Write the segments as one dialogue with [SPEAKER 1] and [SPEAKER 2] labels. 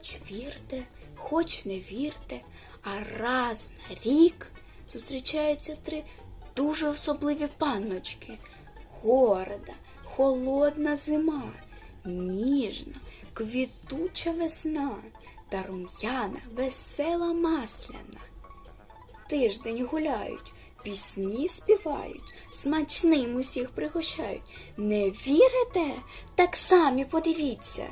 [SPEAKER 1] Хоч вірте, хоч не вірте, а раз на рік зустрічаються три дуже особливі панночки. Горда, холодна зима, ніжна, квітуча весна та рум'яна, весела масляна. Тиждень гуляють, пісні співають, смачним усіх пригощають. Не вірите? Так самі подивіться.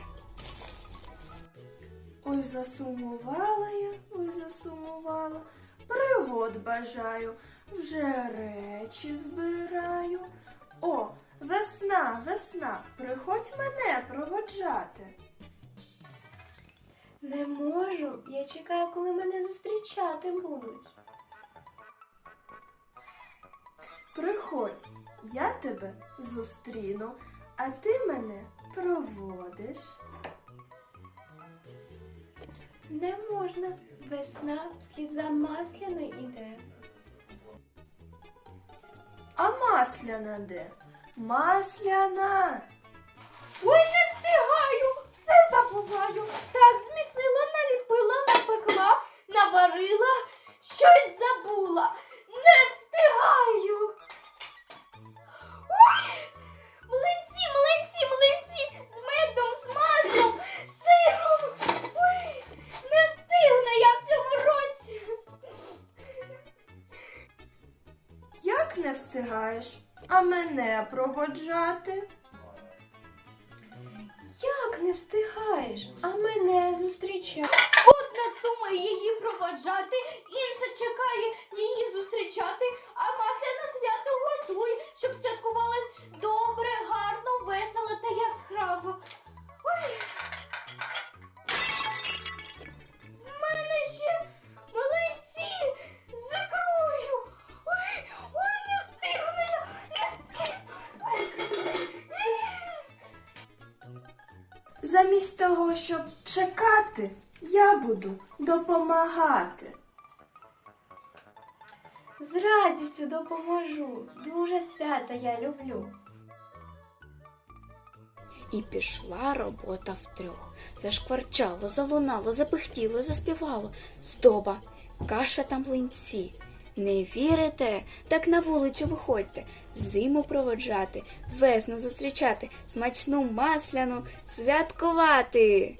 [SPEAKER 2] Ой, засумувала я, ой, засумувала, пригод бажаю, вже речі збираю. О, весна, весна, приходь мене проводжати.
[SPEAKER 3] Не можу. Я чекаю, коли мене зустрічати будуть.
[SPEAKER 2] Приходь, я тебе зустріну, а ти мене проводиш.
[SPEAKER 3] Не можна. Весна вслід за масляною іде.
[SPEAKER 2] А масляна де? Масляна.
[SPEAKER 4] Ой, не
[SPEAKER 2] встигаєш? А мене проводжати?
[SPEAKER 3] Як не встигаєш, а мене зустрічати?
[SPEAKER 4] Одна сума її проводжати,
[SPEAKER 2] Замість того, щоб чекати, я буду допомагати.
[SPEAKER 3] З радістю допоможу. Дуже свято я люблю.
[SPEAKER 1] І пішла робота втрьох. Зашкварчало, залунало, запихтіло, заспівало. Здоба, каша та млинці. Не вірите? Так на вулицю виходьте, зиму проводжати, весну зустрічати, смачну масляну святкувати.